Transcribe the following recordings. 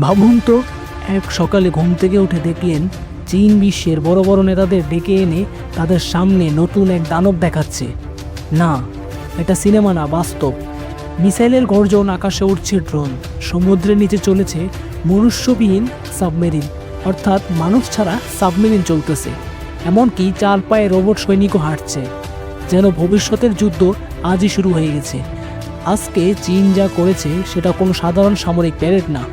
ভাবুন তো, এক সকালে ঘুম থেকে উঠে দেখলেন চীন বিশ্বের বড় বড় নেতাদের ডেকে এনে তাদের সামনে নতুন এক দানব দেখাচ্ছে। না, এটা সিনেমা না, বাস্তব। মিসাইলের গর্জন আকাশে উঠছে ড্রোন, সমুদ্রের নিচে চলেছে মনুষ্যবিহীন সাবমেরিন, অর্থাৎ মানুষ ছাড়া সাবমেরিন চলতেছে। এমনকি চার পায়ে রোবট সৈনিকও হাঁটছে। যেন ভবিষ্যতের যুদ্ধ আজই শুরু হয়ে গেছে। আজকে চীন যা করেছে, সেটা কোনো সাধারণ সামরিক প্যারেড না।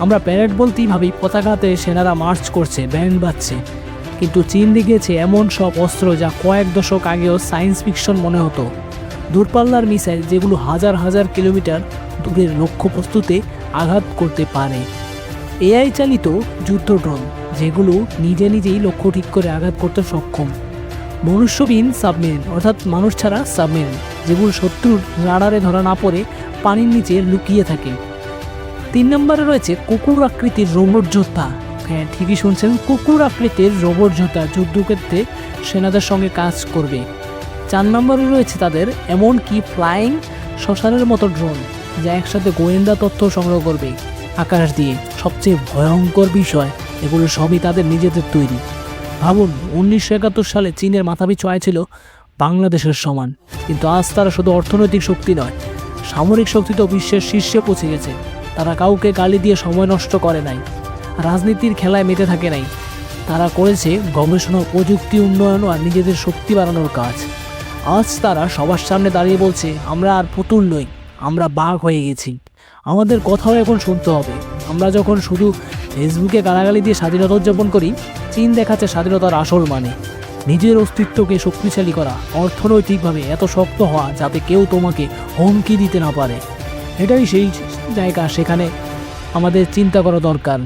আমরা প্যারেড বলতেই ভাবি পতাকাতে সেনারা মার্চ করছে ব্যান্ড বাজছে। কিন্তু চীন দেখিয়েছে এমন সব অস্ত্র যা কয়েক দশক আগেও সায়েন্স ফিকশন মনে হতো। দূরপাল্লার মিসাইল যেগুলো হাজার হাজার কিলোমিটার দূরের লক্ষ্যবস্তুতে আঘাত করতে পারে। এআই চালিত যুদ্ধ ড্রোন যেগুলো নিজে নিজেই লক্ষ্য ঠিক করে আঘাত করতে সক্ষম। মনুষ্যবিহীন সাবমেরিন অর্থাৎ মানুষ ছাড়া সাবমেরিন যেগুলো শত্রুর রাডারে ধরা না পড়ে পানির নিচে লুকিয়ে থাকে। তিন নম্বরে রয়েছে কুকুর আকৃতির রোবট যোদ্ধা হ্যাঁ ঠিকই শুনছেন, কুকুর আকৃতির রোবট যোদ্ধা যুদ্ধক্ষেত্রে সেনাদের সঙ্গে কাজ করবে। চার নম্বরে রয়েছে তাদের এমন কি ফ্লাইং শ্মশানের মতো ড্রোন, যা একসাথে গোয়েন্দা তথ্য সংগ্রহ করবে। আকাশ দিয়ে সবচেয়ে ভয়ঙ্কর বিষয়, এগুলো সবই তাদের নিজেদের তৈরি। ভাবুন, উনিশশো একাত্তর সালে চীনের মাথাপিছু আয় ছিল বাংলাদেশের সমান। কিন্তু আজ তারা শুধু অর্থনৈতিক শক্তি নয়, সামরিক শক্তি তো বিশ্বের শীর্ষে পৌঁছে গেছে। তারা কাউকে গালি দিয়ে সময় নষ্ট করে নাই, রাজনীতির খেলায় মেতে থাকে নাই। তারা করেছে গবেষণা, প্রযুক্তি উন্নয়ন আর নিজেদের শক্তি বাড়ানোর কাজ। আজ তারা সবার সামনে দাঁড়িয়ে বলছে, আমরা আর পুতুল নই, আমরা বাঘ হয়ে গেছি। আমাদের কথাও এখন শুনতে হবে। আমরা যখন শুধু ফেসবুকে গালাগালি দিয়ে স্বাধীনতা উদযাপন করি, চীন দেখাচ্ছে স্বাধীনতার আসল মানে। নিজের অস্তিত্বকে শক্তিশালী করা, অর্থনৈতিকভাবে এত শক্ত হওয়া যাতে কেউ তোমাকে হুমকি দিতে না পারে। এটাই সেই জায়গা সেখানে আমাদের চিন্তা করা দরকার।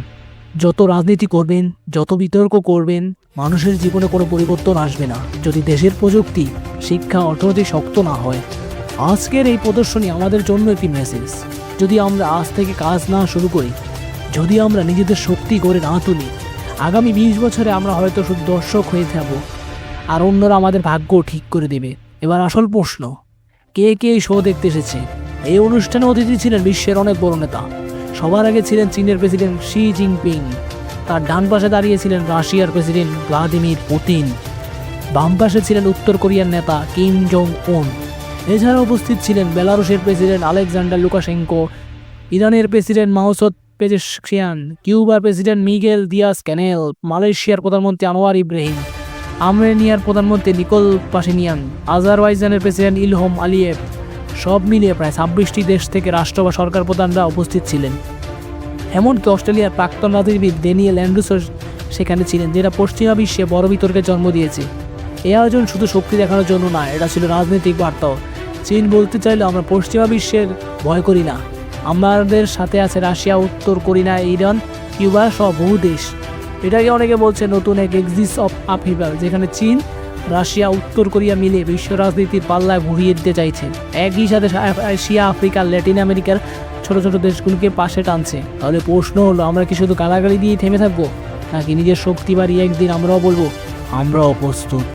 যত রাজনীতি করবেন, যত বিতর্ক করবেন, মানুষের জীবনে কোনো পরিবর্তন আসবে না। যদি দেশের প্রযুক্তি, শিক্ষা, অর্থনীতি শক্ত না হয়, আজকের এই প্রদর্শনী আমাদের জন্য একটি মেসেজ যদি আমরা আজ থেকে কাজ না শুরু করি, যদি আমরা নিজেদের শক্তি গড়ে না তুলি, আগামী বিশ বছরে আমরা হয়তো শুধু দর্শক হয়ে যাব আর অন্যরা আমাদের ভাগ্য ঠিক করে দেবে। এবার আসল প্রশ্ন, কে কে এই শো দেখতে এসেছে? এই অনুষ্ঠানে অতিথি ছিলেন বিশ্বের অনেক বড় নেতা। সবার আগে ছিলেন চীনের প্রেসিডেন্ট শি জিনপিং। তার ডান পাশে দাঁড়িয়েছিলেন রাশিয়ার প্রেসিডেন্ট ভ্লাদিমির পুতিন। বাম পাশে ছিলেন উত্তর কোরিয়ার নেতা কিম জং উন এছাড়া উপস্থিত ছিলেন বেলারুশের প্রেসিডেন্ট আলেকজান্ডার লুকাশেঙ্কো, ইরানের প্রেসিডেন্ট মাহসদ পেজেশিয়ান কিউবার প্রেসিডেন্ট মিগেল দিয়াস ক্যানেল মালয়েশিয়ার প্রধানমন্ত্রী আনোয়ার ইব্রাহিম, আর্মেনিয়ার প্রধানমন্ত্রী নিকোল পাশিনিয়ান, আজারবাইজানের প্রেসিডেন্ট ইলহম আলিয়েভ সব মিলিয়ে প্রায় ছাব্বিশটি দেশ থেকে রাষ্ট্র বা সরকার প্রধানরা উপস্থিত ছিলেন। এমনকি অস্ট্রেলিয়ার প্রাক্তন রাজনীতিবিদ ডেনিয়েল অ্যান্ড্রুসও সেখানে ছিলেন, যেটা পশ্চিমা বিশ্বে বড় বিতর্কের জন্ম দিয়েছে। এই আয়োজন শুধু শক্তি দেখানোর জন্য না, এটা ছিল রাজনৈতিক বার্তাও চীন বলতে চাইলে আমরা পশ্চিমা বিশ্বের ভয় করি না। আমাদের সাথে আছে রাশিয়া, উত্তর কোরিয়া, ইরান, কিউবা সহ বহু দেশ। এটাকে অনেকে বলছে নতুন এক এক্সিস অফ আফিবাল যেখানে চীন রাশিয়া, উত্তর কোরিয়া মিলে বিশ্ব রাজনীতির পাল্লায় ঘুরিয়ে দিতে চাইছে। একই সাথে এশিয়া, আফ্রিকা, ল্যাটিন আমেরিকার ছোট ছোট দেশগুলোকে পাশে টানছে। তাহলে প্রশ্ন হলো, আমরা কি শুধু গালাগালি দিয়ে থেমে থাকব? নাকি নিজের শক্তি বাড়িয়ে একদিন আমরাও বলব? আমরাও প্রস্তুত।